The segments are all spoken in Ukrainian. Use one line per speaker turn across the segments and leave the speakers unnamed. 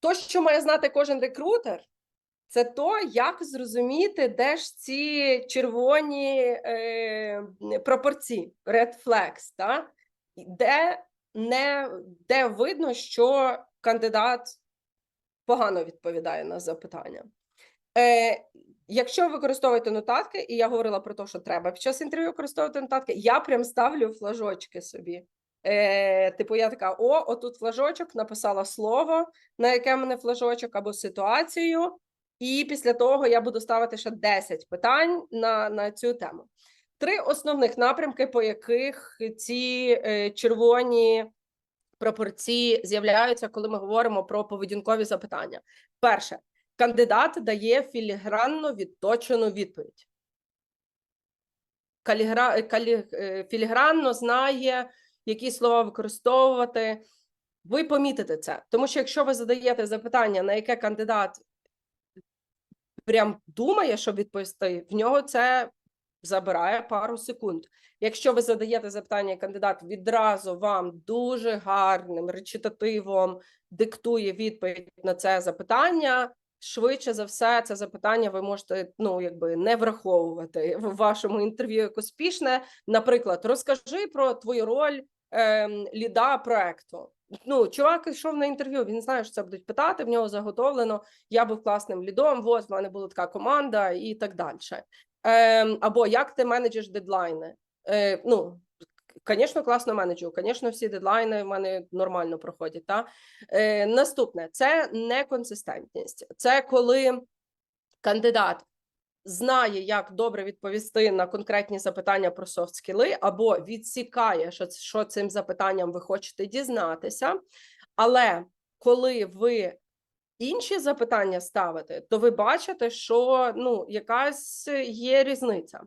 То, що має знати кожен рекрутер, це то, як зрозуміти, де ж ці червоні е, пропорції, red flags, та? Де, не, де видно, що кандидат погано відповідає на запитання. Е, якщо ви використовуєте нотатки, і я говорила про те, що треба під час інтерв'ю використовувати нотатки, я прям ставлю флажочки собі. Е, типу, я така: о, отут флажочок, написала слово, на яке мене флажочок, або ситуацію. І після того я буду ставити ще 10 питань на, на цю тему. Три основних напрямки, по яких ці е, червоні пропорції з'являються, коли ми говоримо про поведінкові запитання. Перше, кандидат дає філігранно відточену відповідь. Калігра... Калі... е, Філігранно знає, які слова використовувати. Ви помітите це, тому що якщо ви задаєте запитання, на яке кандидат прям думає, що відповісти, в нього це забирає пару секунд. Якщо ви задаєте запитання, кандидат відразу вам дуже гарним речитативом диктує відповідь на це запитання. Швидше за все, це запитання ви можете ну якби не враховувати в вашому інтерв'ю як успішне. Наприклад, розкажи про твою роль ем, ліда проекту. Ну, чувак йшов на інтерв'ю. Він знає, що це будуть питати. В нього заготовлено. Я був класним лідом. От в мене була така команда, і так далі. Ем, або як ти менеджеш дедлайни? Е, ну, Звісно, класно менеджу. Звісно, всі дедлайни в мене нормально проходять. Та? Е, наступне це неконсистентність. Це коли кандидат знає, як добре відповісти на конкретні запитання про софт скіли, або відсікає, що, що цим запитанням ви хочете дізнатися. Але коли ви інші запитання ставите, то ви бачите, що ну, якась є різниця.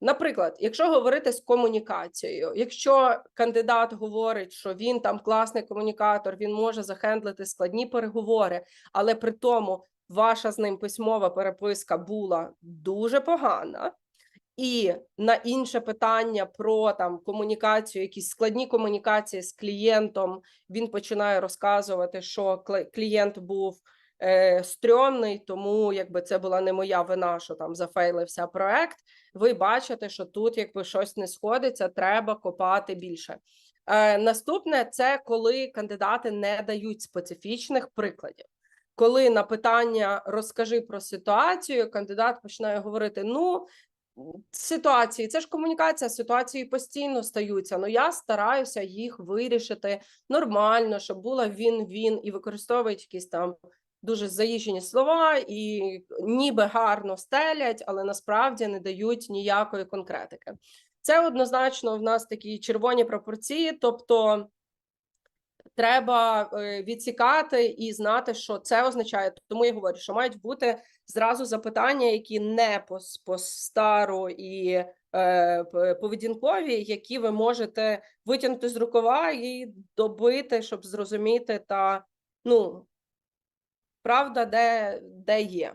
Наприклад, якщо говорити з комунікацією, якщо кандидат говорить, що він там класний комунікатор, він може захендлити складні переговори, але при тому ваша з ним письмова переписка була дуже погана. І на інше питання про там комунікацію, якісь складні комунікації з клієнтом, він починає розказувати, що клієнт був е, стрьомний, тому якби це була не моя вина, що там зафейлився проект. Ви бачите, що тут якби щось не сходиться, треба копати більше. Е, наступне це коли кандидати не дають специфічних прикладів. Коли на питання розкажи про ситуацію, кандидат починає говорити: ну. Ситуації, це ж комунікація, ситуації постійно стаються. Ну я стараюся їх вирішити нормально, щоб була він-він і використовують якісь там дуже заїжджені слова, і ніби гарно стелять, але насправді не дають ніякої конкретики. Це однозначно в нас такі червоні пропорції, тобто треба е, відсікати і знати, що це означає. Тому я говорю, що мають бути зразу запитання, які не по, по стару і е, поведінкові, які ви можете витягнути з рукава і добити, щоб зрозуміти та ну правда, де, де є.